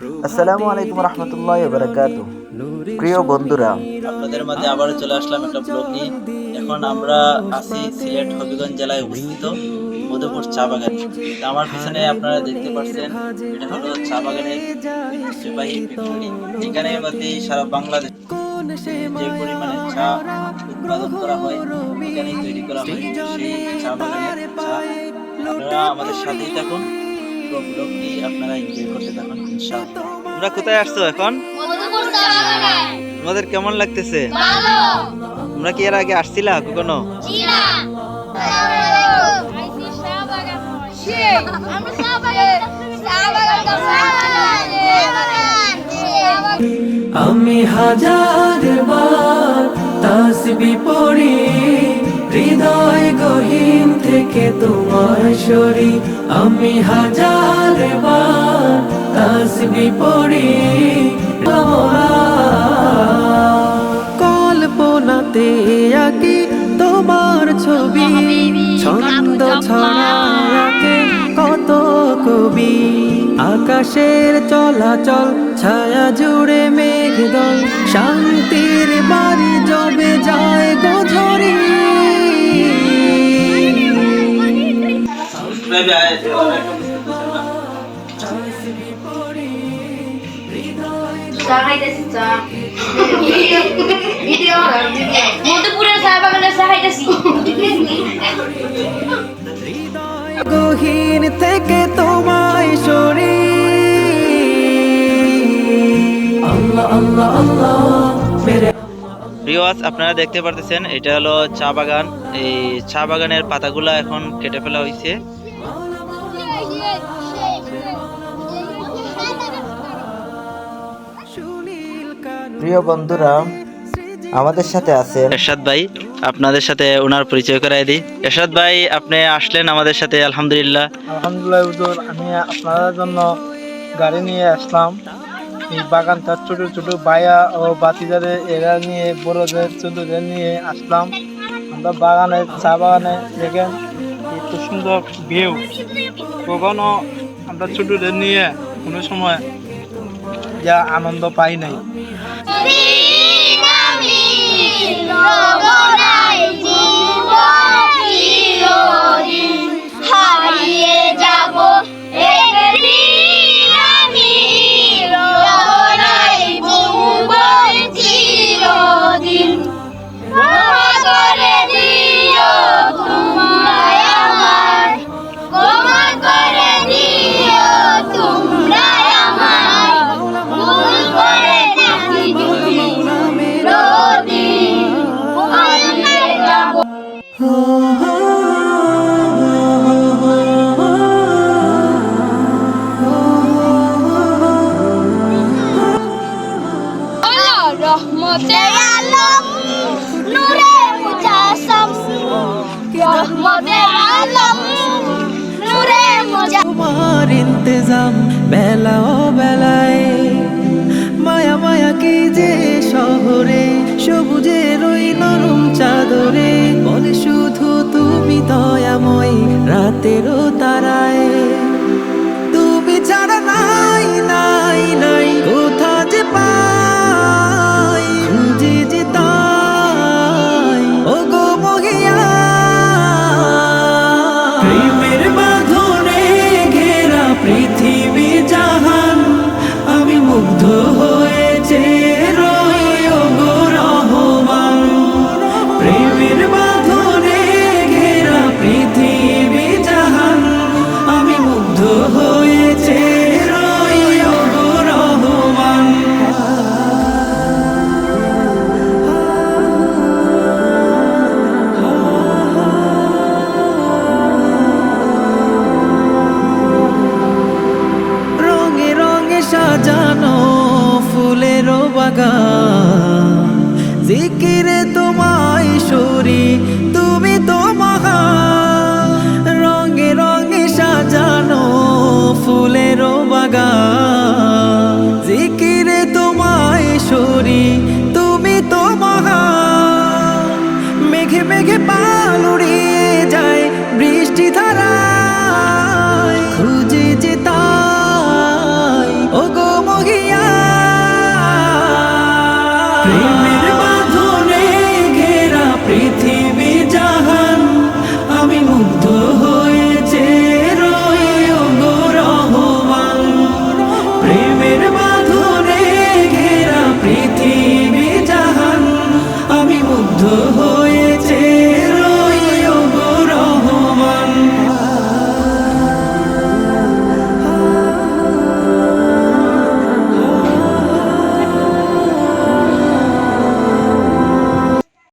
আসসালামু আলাইকুম রহমতুল্লাহ বারাকাত প্রিয় বন্ধুরা, আপনাদের মাঝে আবারও চলে আসলাম একটা ব্লগ নিয়ে। এখন আমরা আছি সিলেট হবিগঞ্জ জেলায় অবস্থিত মধুপুর চা বাগান। আমার পিছনে আপনারা দেখতে পাচ্ছেন, এটা হলো চা বাগানের ঐতিহ্যবাহী ফ্যাক্টরি এখানে মধ্যে সারা বাংলাদেশ যে পরিমাণে চা উৎপাদন করা হয় তৈরি করা হয় সেই চা বাগানের চা। আমাদের সাথেই থাকুন। তোমরা কোথায় আসছো এখন? তোমাদের কেমন লাগতেছে? তোমরা কি এর আগে আসছিলা কখনো? আমি হাজার বার তাসবি পড়ি, হৃদয় থেকে তোমার সরি আমি হাজার বার তাসবি পড়ি। কল্পনাতে আঁকি তোমার ছবি, ছন্দ ছড়া রাখে কত কবি। আকাশের চলাচল, ছায়া জুড়ে মেঘদল, শান্তির বাড়ি জবে যায় গোঝরি মধুপুরের চা। গহীন থেকে তোমায় সরি। আল্লাহ আল্লাহ আল্লাহ মেরে আপনারা দেখতে পারতেছেন এটা হলো চা বাগান। এই চা বাগানের পাতাগুলা এখন কেটে ফেলা হয়েছে প্রিয় বন্ধুরা আমাদের সাথে আছেন এরশাদ ভাই আপনাদের সাথে ওনার পরিচয় করাই দিই। এরশাদ ভাই আপনি আসলেন আমাদের সাথে আলহামদুলিল্লাহ। আলহামদুলিল্লাহ হুজুর আমি আপনাদের জন্য গাড়ি নিয়ে আসলাম। এই বাগানটা ছোট ছোট বায়া ও বাতিজাদের এরা নিয়ে বড়দের ছোটদের নিয়ে আসলাম। আমরা বাগানে চা বাগানে দেখেন। এত সুন্দর ভিউ কখনো আমরা ছোটদের নিয়ে কোনো সময় যা আনন্দ পাই নাই। হারিয়ে ইন্তজাম বেলা ও বেলায়। মায়া মায়া কি যে শহরে সবুজের ওই নরম চাদরে। বলে শুধু তুমি দয়াময় রাতেরও তারায়। আমি জিকিরে তোমায় সুরি তুমি তো মহা রঙে রঙে সাজানো ফুলেরও বাগান।